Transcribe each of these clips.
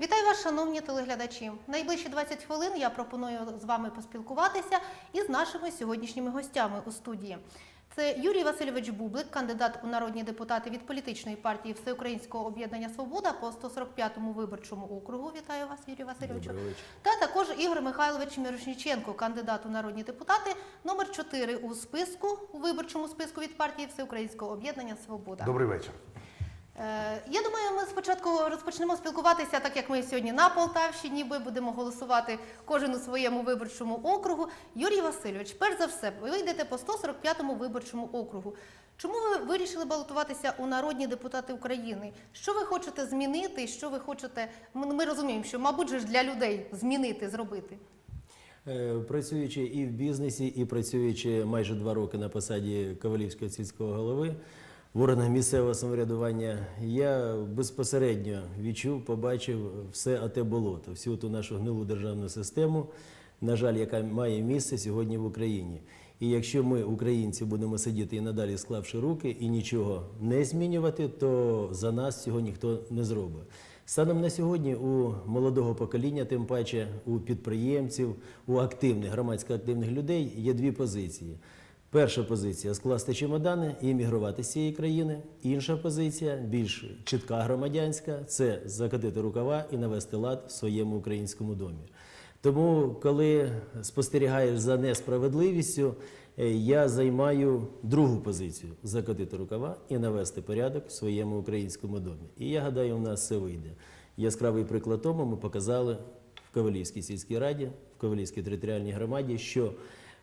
Вітаю вас, шановні телеглядачі. Найближчі 20 хвилин я пропоную з вами поспілкуватися із нашими сьогоднішніми гостями у студії. Це Юрій Васильович Бублик, кандидат у народні депутати від політичної партії Всеукраїнського об'єднання Свобода по 145-му виборчому округу. Вітаю вас, Юрій Васильовичу. Та також Ігор Михайлович Мірошніченко, кандидат у народні депутати, номер 4 у списку у виборчому списку від партії Всеукраїнського об'єднання Свобода. Добрий вечір. Е, Я думаю, ми спочатку розпочнемо спілкуватися, так як ми сьогодні на Полтавщині. Ми будемо голосувати кожен у своєму виборчому округу. Юрій Васильович, перш за все, ви йдете по 145-му виборчому округу. Чому ви вирішили балотуватися у народні депутати України? Що ви хочете змінити? Що ви хочете? Ми розуміємо, що, мабуть, ж для людей змінити, зробити. Е, Працюючи і в бізнесі, і працюючи майже два роки на посаді Ковалівського сільського голови в органах місцевого самоврядування, я безпосередньо відчув, побачив все оте болото, всю ту нашу гнилу державну систему, на жаль, яка має місце сьогодні в Україні. І якщо ми, українці, будемо сидіти і надалі склавши руки і нічого не змінювати, то за нас цього ніхто не зробить. Станом на сьогодні у молодого покоління, тим паче у підприємців, у активних громадсько активних людей є дві позиції. Перша позиція скласти чемодани і емігрувати з цієї країни. Інша позиція, більш чітка громадянська, це закатити рукава і навести лад в своєму українському домі. Тому, коли спостерігаєш за несправедливістю, е, я займаю другу позицію закотити рукава і навести порядок в своєму українському домі. І я гадаю, у нас все вийде. Яскравий приклад тому ми показали в Ковалівській сільській раді, в Ковалівській територіальній громаді, що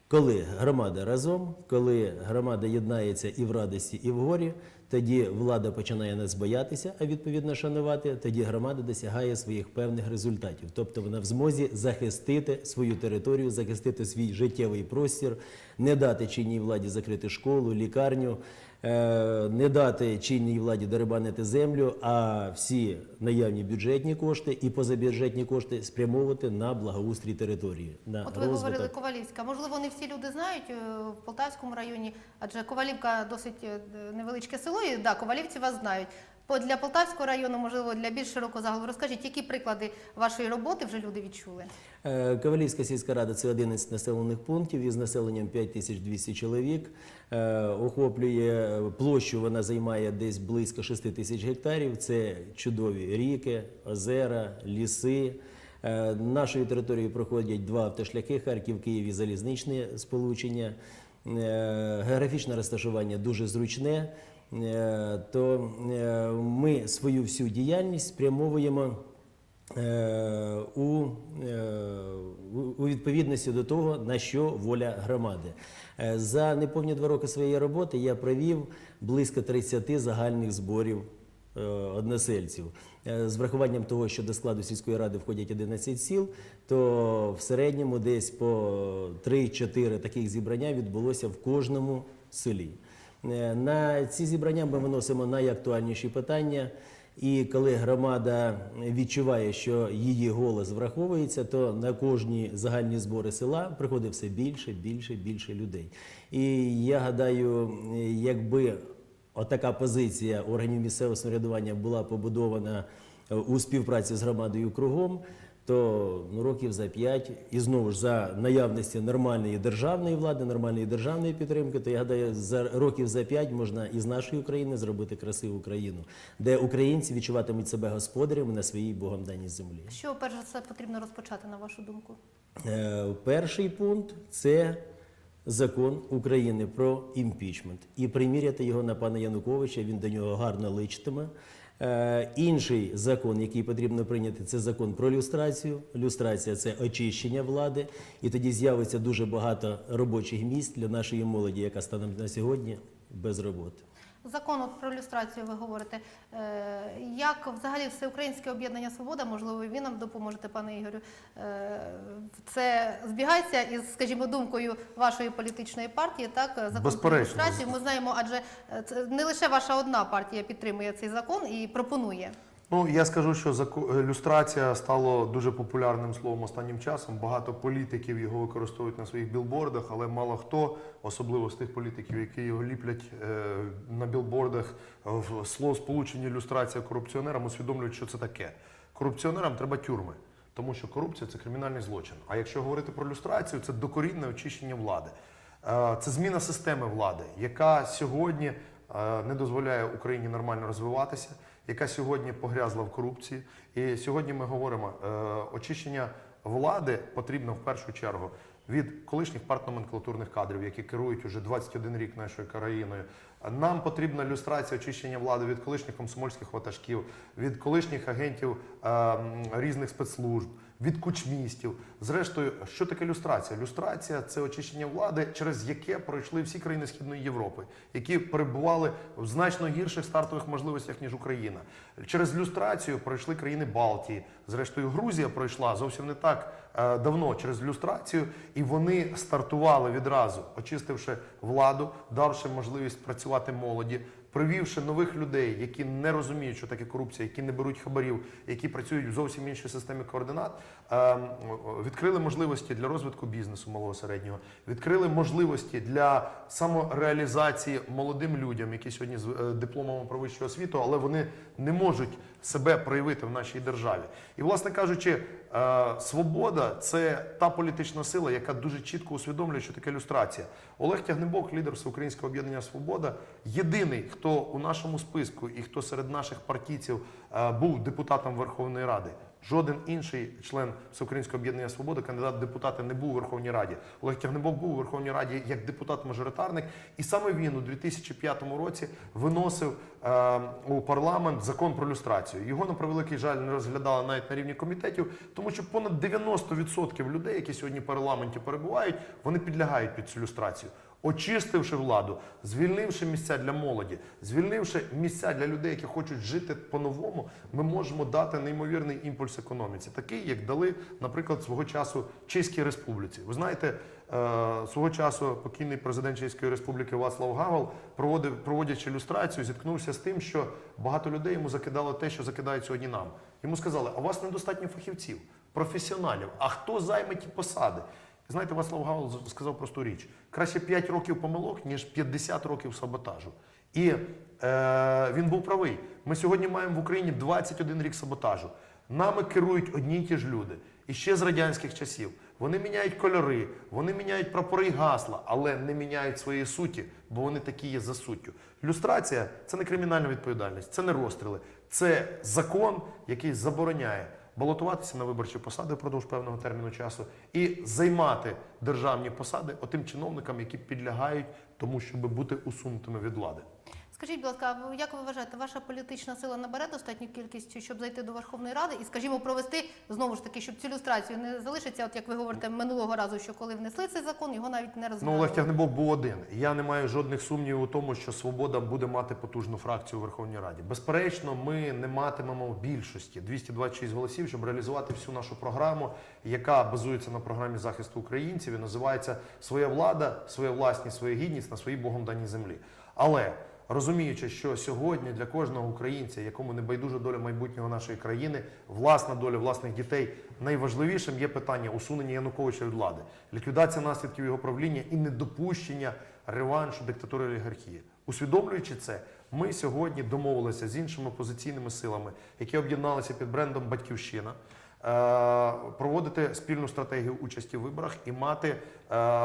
коли громада разом, коли громада єднається і в радості, і в горі, тоді влада починає нас боятися, а відповідно шанувати, тоді громада досягає своїх певних результатів. Тобто вона в змозі захистити свою територію, захистити свій життєвий простір, не дати чинній владі закрити школу, лікарню, не дати чинній владі дерибанити землю, а всі наявні бюджетні кошти і позабюджетні кошти спрямовувати на благоустрій території. На От ви говорили. Ковалівська. Можливо, не всі люди знають е, в Полтавському районі, адже Ковалівка досить е, невеличке село, і да, ковалівці вас знають. Для Полтавського району, можливо, для більш широкого загалу. Розкажіть, які приклади вашої роботи вже люди відчули? Е, Ковалівська сільська рада це 11 населених пунктів із населенням 5200 чоловік. Е, Охоплює площу, вона займає десь близько 6 тисяч гектарів. Це чудові ріки, озера, ліси. Е, Нашою територією проходять два автошляхи Харків, Київ і залізничне сполучення. Е, Географічне розташування дуже зручне. Е, То е, ми свою всю діяльність спрямовуємо е, у, у- відповідності до того, на що воля громади. За неповні два роки своєї роботи я провів близько 30 загальних зборів односельців. З врахуванням того, що до складу сільської ради входять 11 сіл, то в середньому десь по 3-4 таких зібрання відбулося в кожному селі. Е, На ці зібрання ми виносимо найактуальніші питання. І коли громада відчуває, що її голос враховується, то на кожні загальні збори села приходить все більше, більше, більше людей. І я гадаю, якби отака позиція органів місцевого самоврядування була побудована у співпраці з громадою кругом, то ну, років за п'ять, і знову ж за наявності нормальної державної влади, нормальної державної підтримки, то я гадаю, за років за п'ять можна із нашої України зробити красиву країну, де українці відчуватимуть себе господарями на своїй богом даній землі. Що перш за все потрібно розпочати, на вашу думку? Е, Перший пункт це закон України про імпічмент. І приміряти його на пана Януковича, він до нього гарно личитиме. Е, Інший закон, який потрібно прийняти, це закон про люстрацію. Люстрація це очищення влади, і тоді з'явиться дуже багато робочих місць для нашої молоді, яка стане на сьогодні без роботи. Закон от про люстрацію ви говорите. Е, Як взагалі всеукраїнське об'єднання Свобода, можливо, ви нам допоможете, пане Ігорю. е, Це збігається із, скажімо, думкою вашої політичної партії, так? Закон про люстрацію. Ми знаємо, адже е, це не лише ваша одна партія підтримує цей закон і пропонує. Ну я скажу, що е, люстрація стало дуже популярним словом останнім часом. Багато політиків його використовують на своїх білбордах, але мало хто, особливо з тих політиків, які його ліплять е, на білбордах в слово сполучення люстрація корупціонерам, усвідомлюють, що це таке. Корупціонерам треба тюрми, тому що корупція це кримінальний злочин. А якщо говорити про люстрацію, це докорінне очищення влади. Е, Це зміна системи влади, яка сьогодні е, не дозволяє Україні нормально розвиватися, яка сьогодні погрязла в корупції. І сьогодні ми говоримо, е, очищення влади потрібно в першу чергу від колишніх партноменклатурних кадрів, які керують уже 21 рік нашою країною. Нам потрібна люстрація очищення влади від колишніх комсомольських ватажків, від колишніх агентів е, різних спецслужб, від кучмістів. Зрештою, що таке люстрація? Люстрація це очищення влади, через яке пройшли всі країни Східної Європи, які перебували в значно гірших стартових можливостях ніж Україна. Через люстрацію пройшли країни Балтії. Зрештою, Грузія пройшла зовсім не так е, давно через люстрацію, і вони стартували відразу, очистивши владу, давши можливість працювати молоді. Привівши нових людей, які не розуміють, що таке корупція, які не беруть хабарів, які працюють в зовсім іншій системі координат, відкрили можливості для розвитку бізнесу малого середнього, відкрили можливості для самореалізації молодим людям, які сьогодні з е, дипломами про вищу освіту, але вони не можуть себе проявити в нашій державі. І, власне кажучи, е, свобода це та політична сила, яка дуже чітко усвідомлює, що таке люстрація. Олег Тягнебок, лідер Всеукраїнського об'єднання Свобода, єдиний, хто у нашому списку і хто серед наших партійців е, був депутатом Верховної Ради. Жоден інший член Всеукраїнського об'єднання Свобода, кандидат в депутати, не був у Верховній Раді. Олег Тягнебок був у Верховній Раді як депутат-мажоритарник, і саме він у 2005 році виносив е, у парламент закон про люстрацію. Його на превеликий жаль не розглядали навіть на рівні комітетів, тому що понад 90% людей, які сьогодні в парламенті перебувають, вони підлягають під цю люстрацію. Очистивши владу, звільнивши місця для молоді, звільнивши місця для людей, які хочуть жити по-новому, ми можемо дати неймовірний імпульс економіці, такий, як дали, наприклад, свого часу Чеській Республіці. Ви знаєте, е, свого часу покійний президент Чеської Республіки Вацлав Гавел, проводив, проводячи люстрацію, зіткнувся з тим, що багато людей йому закидало те, що закидають сьогодні нам. Йому сказали, а у вас недостатньо фахівців, професіоналів. А хто займе ті посади? Знаєте, Вацлав Гавел сказав просту річ: краще 5 років помилок, ніж 50 років саботажу. І е, він був правий. Ми сьогодні маємо в Україні 21 рік саботажу. Нами керують одні й ті ж люди. І ще з радянських часів. Вони міняють кольори, вони міняють прапори і гасла, але не міняють своєї суті, бо вони такі є за суттю. Люстрація це не кримінальна відповідальність, це не розстріли, це закон, який забороняє балотуватися на виборчі посади впродовж певного терміну часу і займати державні посади отим чиновникам, які підлягають тому, щоб бути усунутими від влади. Скажіть, будь ласка, як ви вважаєте, ваша політична сила набере достатню кількість, щоб зайти до Верховної Ради і, скажімо, провести знову ж таки, щоб цю люстрацію не залишиться, от як ви говорите минулого разу, що коли внесли цей закон, його навіть не Ну. Олег Тягнебок був один. Я не маю жодних сумнівів у тому, що свобода буде мати потужну фракцію у Верховній Раді. Безперечно, ми не матимемо більшості 226 голосів, щоб реалізувати всю нашу програму, яка базується на програмі захисту українців і називається Своя влада, своя власність, своя гідність на своїй Богом даній землі. Але розуміючи, що сьогодні для кожного українця, якому не байдужа доля майбутнього нашої країни, власна доля власних дітей, найважливішим є питання усунення Януковича від влади, ліквідація наслідків його правління і недопущення реваншу диктатури олігархії. Усвідомлюючи це, ми сьогодні домовилися з іншими опозиційними силами, які об'єдналися під брендом Батьківщина. е, Проводити спільну стратегію участі в виборах і мати е,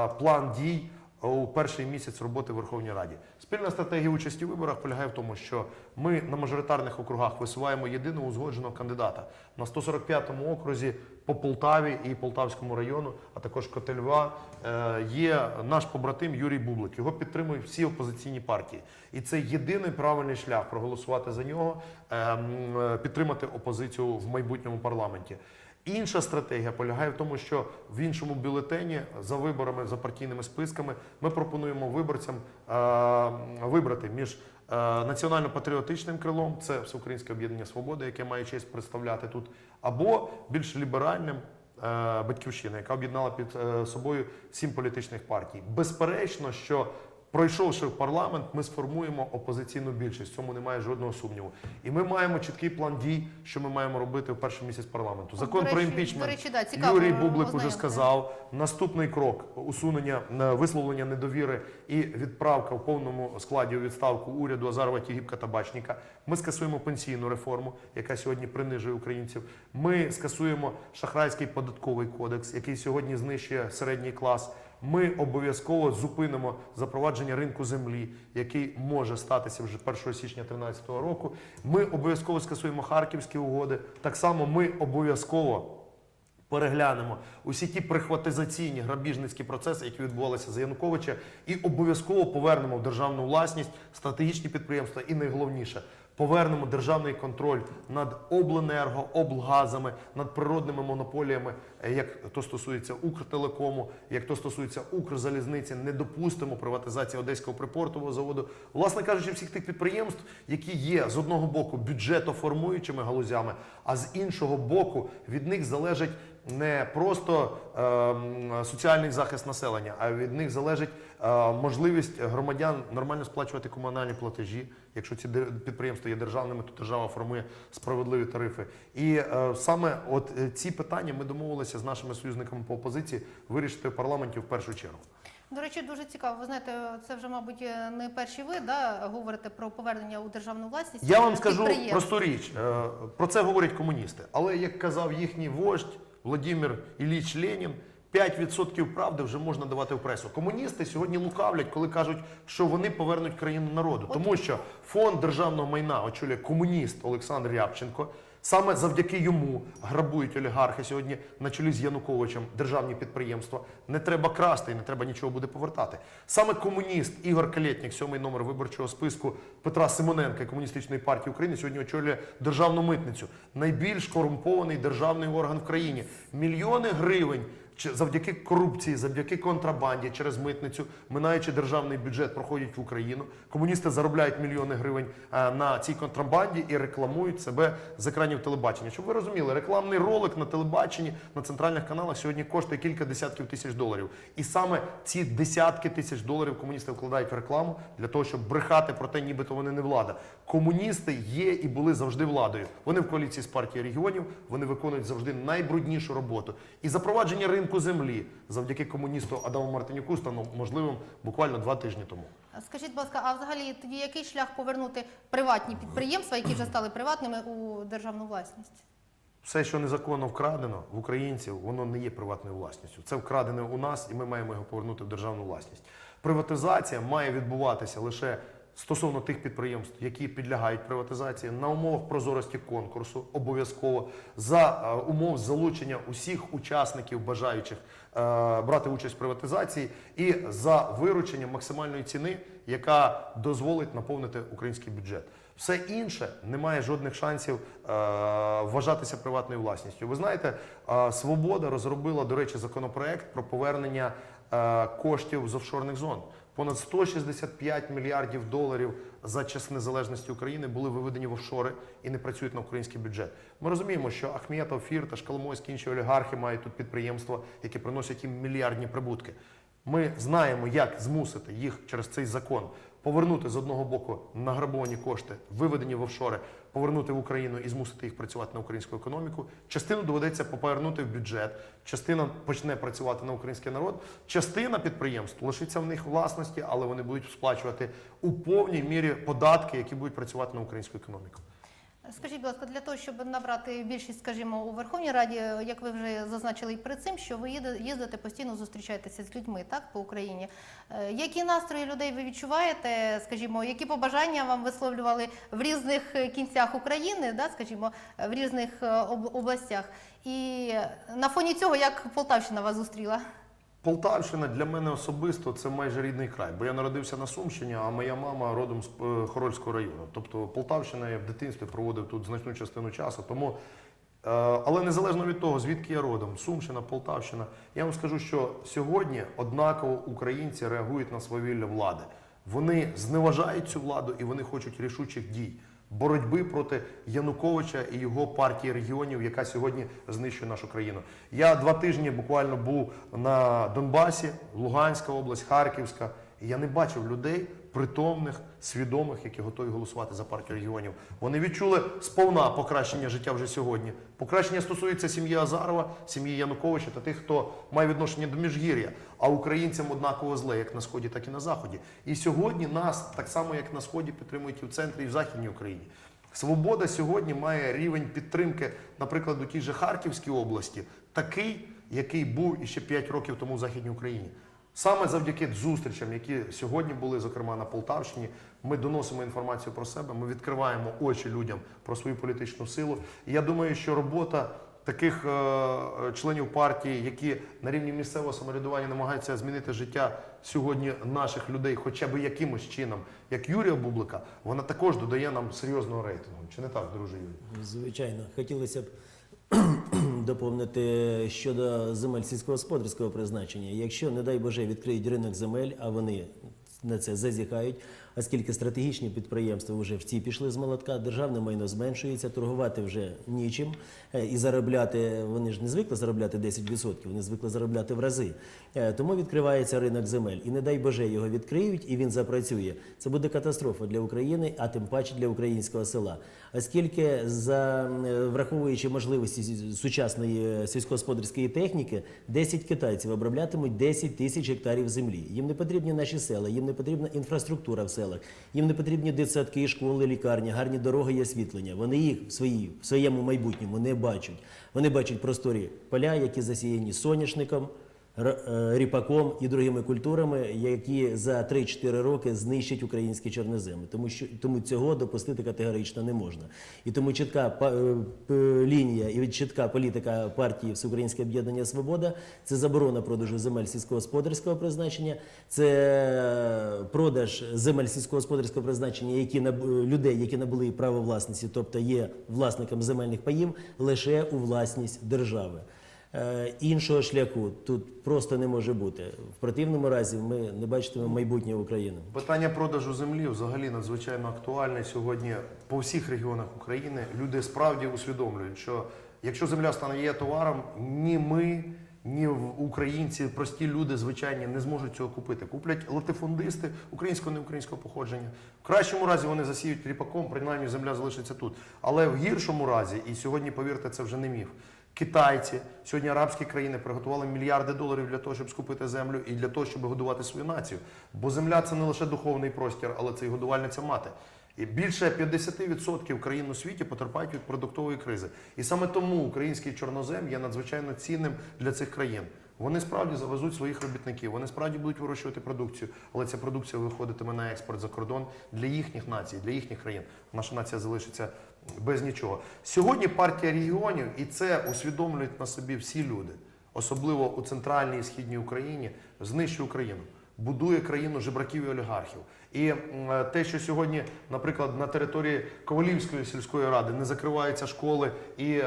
план дій у перший місяць роботи в Верховній Раді. Спільна стратегія участі в виборах полягає в тому, що ми на мажоритарних округах висуваємо єдиного узгодженого кандидата на 145-му окрузі по Полтаві і Полтавському району, а також Котельва. е, Є наш побратим Юрій Бублик. Його підтримують всі опозиційні партії, і це єдиний правильний шлях проголосувати за нього, е, м, е, підтримати опозицію в майбутньому парламенті. Інша стратегія полягає в тому, що в іншому бюлетені за виборами за партійними списками ми пропонуємо виборцям е, вибрати між е, національно-патріотичним крилом, це Всеукраїнське об'єднання Свободи, яке має честь представляти тут, або більш ліберальним. е, Батьківщина, яка об'єднала під собою сім політичних партій. Безперечно, що Пройшовши в парламент, ми сформуємо опозиційну більшість. В цьому немає жодного сумніву. І ми маємо чіткий план дій, що ми маємо робити в перший місяць парламенту. Закон До про речі- імпічмент речі, да, цікаво Юрій Бублик уже сказав. Наступний крок усунення е, висловлення недовіри і відправка в повному складі у відставку уряду Азарова Тігіпка Табачніка. Ми скасуємо пенсійну реформу, яка сьогодні принижує українців. Ми скасуємо шахрайський податковий кодекс, який сьогодні знищує середній клас. Ми обов'язково зупинимо запровадження ринку землі, який може статися вже 1 січня 2013 року. Ми обов'язково скасуємо харківські угоди. Так само ми обов'язково переглянемо усі ті прихватизаційні грабіжницькі процеси, які відбувалися за Януковича, і обов'язково повернемо в державну власність стратегічні підприємства і найголовніше. Повернемо державний контроль над обленерго, облгазами, над природними монополіями, е, як то стосується Укртелекому, як то стосується Укрзалізниці. Не допустимо приватизації Одеського припортового заводу. Власне кажучи, всіх тих підприємств, які є з одного боку бюджетоформуючими галузями, а з іншого боку від них залежить не просто ем, соціальний захист населення, а від них залежить е, можливість громадян нормально сплачувати комунальні платежі. Якщо ці підприємства є державними, то держава формує справедливі тарифи. І е, саме от е, ці питання ми домовилися з нашими союзниками по опозиції вирішити в парламенті в першу чергу. До речі, дуже цікаво. Ви знаєте, це вже, мабуть, не перші ви да, говорите про повернення у державну власність. Я вам скажу просту річ. Е, Про це говорять комуністи. Але як казав їхній вождь Владимир Ілліч Ленін, 5% правди вже можна давати в пресу. Комуністи сьогодні лукавлять, коли кажуть, що вони повернуть країну народу. Тому що фонд державного майна очолює комуніст Олександр Рябченко. Саме завдяки йому грабують олігархи сьогодні на чолі з Януковичем державні підприємства. Не треба красти і не треба нічого буде повертати. Саме комуніст Ігор Калєтнік, сьомий номер виборчого списку Петра Симоненка комуністичної партії України, сьогодні очолює державну митницю. Найбільш корумпований державний орган в країні. Мільйони гривень. Завдяки корупції, завдяки контрабанді через митницю, минаючи державний бюджет, проходять в Україну. Комуністи заробляють мільйони гривень е, на цій контрабанді і рекламують себе з екранів телебачення. Щоб ви розуміли, рекламний ролик на телебаченні на центральних каналах сьогодні коштує кілька десятків тисяч доларів. І саме ці десятки тисяч доларів комуністи вкладають в рекламу для того, щоб брехати про те, нібито вони не влада. Комуністи є і були завжди владою. Вони в коаліції з партією регіонів, вони виконують завжди найбруднішу роботу. І запровадження ринку землі завдяки комуністу Адаму Мартинюку стало можливим буквально два тижні тому. Скажіть, будь ласка, а взагалі тоді який шлях повернути приватні підприємства, які вже стали приватними у державну власність? Все, що незаконно вкрадено в українців, воно не є приватною власністю. Це вкрадене у нас, і ми маємо його повернути в державну власність. Приватизація має відбуватися лише стосовно тих підприємств, які підлягають приватизації, на умовах прозорості конкурсу, обов'язково за е, умов залучення усіх учасників, бажаючих е, брати участь в приватизації, і за вирученням максимальної ціни, яка дозволить наповнити український бюджет. Все інше не має жодних шансів е, вважатися приватною власністю. Ви знаєте, е, Свобода розробила, до речі, законопроект про повернення е, коштів з офшорних зон. Понад 165 мільярдів доларів за час незалежності України були виведені в офшори і не працюють на український бюджет. Ми розуміємо, що Ахметов, Фірташ, Коломойський, інші олігархи мають тут підприємства, які приносять їм мільярдні прибутки. Ми знаємо, як змусити їх через цей закон повернути з одного боку награбовані кошти, виведені в офшори, повернути в Україну і змусити їх працювати на українську економіку. Частину доведеться повернути в бюджет, частина почне працювати на український народ. Частина підприємств лишиться в них власності, але вони будуть сплачувати у повній мірі податки, які будуть працювати на українську економіку. Скажіть, будь ласка, для того, щоб набрати більшість, скажімо, у Верховній Раді, як ви вже зазначили і перед цим, що ви їздите постійно зустрічаєтеся з людьми так по Україні. Е, Які настрої людей ви відчуваєте? Скажімо, які побажання вам висловлювали в різних е, кінцях України, да, скажімо, е, в різних об- областях? І на фоні цього як Полтавщина вас зустріла? Полтавщина для мене особисто це майже рідний край, бо я народився на Сумщині, а моя мама родом з е, Хорольського району. Тобто Полтавщина я в дитинстві проводив тут значну частину часу. Тому, е, але незалежно від того, звідки я родом, Сумщина, Полтавщина, я вам скажу, що сьогодні однаково українці реагують на свавілля влади. Вони зневажають цю владу і вони хочуть рішучих дій. Боротьби проти Януковича і його партії регіонів, яка сьогодні знищує нашу країну. Я два тижні буквально був на Донбасі, Луганська область, Харківська. І я не бачив людей притомних, свідомих, які готові голосувати за партію регіонів. Вони відчули сповна покращення життя вже сьогодні. Покращення стосується сім'ї Азарова, сім'ї Януковича та тих, хто має відношення до міжгір'я, а українцям однаково зле, як на сході, так і на заході. І сьогодні нас так само, як на сході, підтримують і в центрі, і в західній Україні. Свобода сьогодні має рівень підтримки, наприклад, у тій же Харківській області, такий, який був іще 5 років тому в Західній Україні. Саме завдяки зустрічам, які сьогодні були, зокрема на Полтавщині, ми доносимо інформацію про себе, ми відкриваємо очі людям про свою політичну силу. І я думаю, що робота таких е, членів партії, які на рівні місцевого самоврядування намагаються змінити життя сьогодні наших людей, хоча б якимось чином, як Юрія Бублика, вона також додає нам серйозного рейтингу. Чи не так, друже Юрій? Звичайно, хотілося б доповнити щодо земель сільськогосподарського призначення. Якщо, не дай Боже, відкриють ринок земель, а вони на це зазіхають, оскільки стратегічні підприємства вже в ці пішли з молотка, державне майно зменшується, торгувати вже нічим е, і заробляти. Вони ж не звикли заробляти 10%, вони звикли заробляти в рази. Е, Тому відкривається ринок земель. І не дай Боже його відкриють, і він запрацює. Це буде катастрофа для України, а тим паче для українського села. Оскільки за е, враховуючи можливості сучасної сільськогосподарської техніки, 10 китайців оброблятимуть 10 тисяч гектарів землі. Їм не потрібні наші села, їм не потрібна інфраструктура в селах, їм не потрібні дитсадки, школи, лікарні, гарні дороги і освітлення. Вони їх в, свої, в своєму майбутньому не бачать. Вони бачать просторі поля, які засіяні соняшником. Е, ріпаком і другими культурами, які за 3-4 роки знищать українські чорноземи. Тому що тому цього допустити категорично не можна. І тому чітка е, лінія і чітка політика партії Всеукраїнське об'єднання Свобода це заборона продажу земель сільськогосподарського призначення, це продаж земель сільськогосподарського призначення, які людей, які набули право власності, тобто є власником земельних паїв, лише у власність держави. Е, Іншого шляху тут просто не може бути. В противному разі ми не бачитимемо майбутнє України. Питання продажу землі взагалі надзвичайно актуальне сьогодні по всіх регіонах України. Люди справді усвідомлюють, що якщо земля стане є товаром, ні ми, ні в- українці, прості люди звичайні не зможуть цього купити. Куплять латифундисти українського не українського походження. В кращому разі вони засіють ріпаком, принаймні земля залишиться тут. Але в гіршому разі, і сьогодні, повірте, це вже не міф. Китайці, сьогодні арабські країни приготували мільярди доларів для того, щоб скупити землю і для того, щоб годувати свою націю. Бо земля це не лише духовний простір, але це і годувальниця мати. І більше 50% країн у світі потерпають від продуктової кризи. І саме тому український чорнозем є надзвичайно цінним для цих країн. Вони справді завезуть своїх робітників, вони справді будуть вирощувати продукцію, але ця продукція виходитиме на експорт за кордон для їхніх націй, для їхніх країн. Наша нація залишиться без нічого. Сьогодні партія регіонів, і це усвідомлюють на собі всі люди, особливо у центральній і східній Україні, знищує Україну, будує країну жебраків і олігархів. І те, що сьогодні, наприклад, на території Ковалівської сільської ради не закриваються школи і е,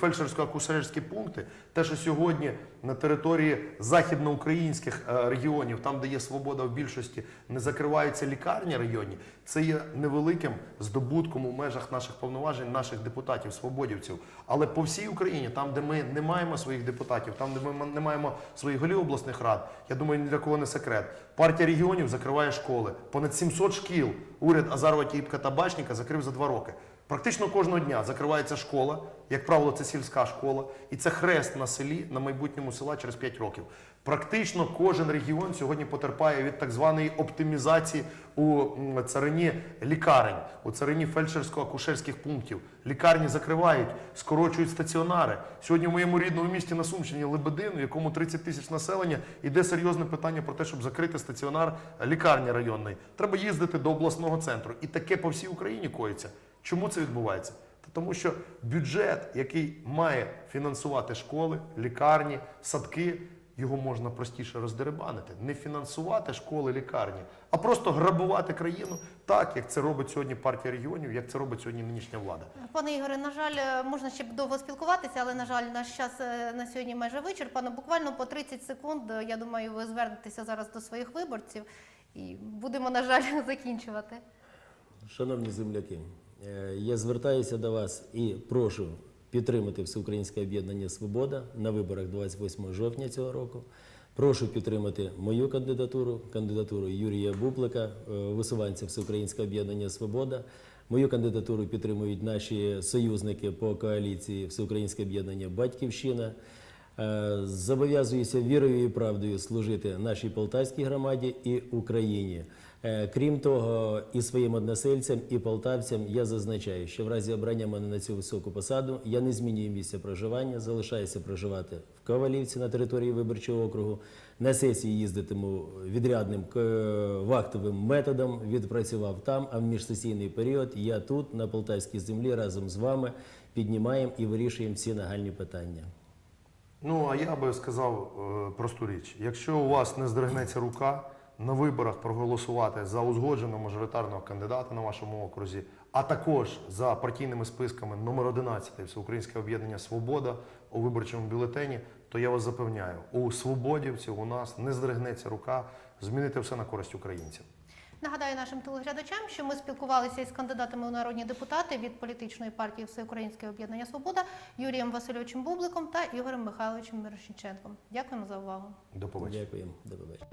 фельдшерсько-акушерські пункти, те, що сьогодні на території західноукраїнських е, регіонів, там де є свобода в більшості, не закриваються лікарні районні, це є невеликим здобутком у межах наших повноважень, наших депутатів, свободівців. Але по всій Україні, там, де ми не маємо своїх депутатів, там, де ми не маємо своїх голів обласних рад, я думаю, ні для кого не секрет. Партія регіонів закриває школи. Понад 700 шкіл уряд Азарова Кіпка та Бачніка закрив за два роки. Практично кожного дня закривається школа, як правило, це сільська школа, і це хрест на селі на майбутньому села через 5 років. Практично кожен регіон сьогодні потерпає від так званої оптимізації у царині лікарень, у царині фельдшерсько-акушерських пунктів. Лікарні закривають, скорочують стаціонари. Сьогодні в моєму рідному місті на Сумщині Лебедин, у якому 30 тисяч населення, іде серйозне питання про те, щоб закрити стаціонар лікарні районної. Треба їздити до обласного центру. І таке по всій Україні коїться. Чому це відбувається? Тому що бюджет, який має фінансувати школи, лікарні, садки, його можна простіше роздеребанити. Не фінансувати школи, лікарні, а просто грабувати країну так, як це робить сьогодні партія регіонів, як це робить сьогодні нинішня влада. Пане Ігоре, на жаль, е, можна ще б довго спілкуватися, але на жаль, наш час е, на сьогодні майже вичерпано. Буквально по 30 секунд. е, Я думаю, ви звернетеся зараз до своїх виборців і будемо, на жаль, закінчувати. Шановні земляки, я звертаюся до вас і прошу підтримати Всеукраїнське об'єднання Свобода на виборах 28 жовтня цього року. Прошу підтримати мою кандидатуру, кандидатуру Юрія Бублика, е, висуванця Всеукраїнського об'єднання Свобода. Мою кандидатуру підтримують наші союзники по коаліції Всеукраїнське об'єднання Батьківщина. Е, Зобов'язуюся вірою і правдою служити нашій полтавській громаді і Україні. Е, Крім того, і своїм односельцям, і полтавцям я зазначаю, що в разі обрання мене на цю високу посаду я не змінюю місця проживання, залишаюся проживати в Ковалівці на території виборчого округу. На сесії їздитиму відрядним е, вахтовим методом. Відпрацював там. А в міжсесійний період я тут, на полтавській землі, разом з вами піднімаємо і вирішуємо всі нагальні питання. Ну, а я би сказав е, просту річ: якщо у вас не здригнеться рука на виборах проголосувати за узгодженого мажоритарного кандидата на вашому окрузі, а також за партійними списками номер 11 Всеукраїнське об'єднання Свобода у виборчому бюлетені, то я вас запевняю, у свободівців у нас не здригнеться рука змінити все на користь українців. Нагадаю нашим телеглядачам, що ми спілкувалися із кандидатами у народні депутати від політичної партії Всеукраїнське об'єднання Свобода Юрієм Васильовичем Бубликом та Ігорем Михайловичем Мирошниченком. Дякуємо за увагу. До побачення. Дякуємо, до побачення.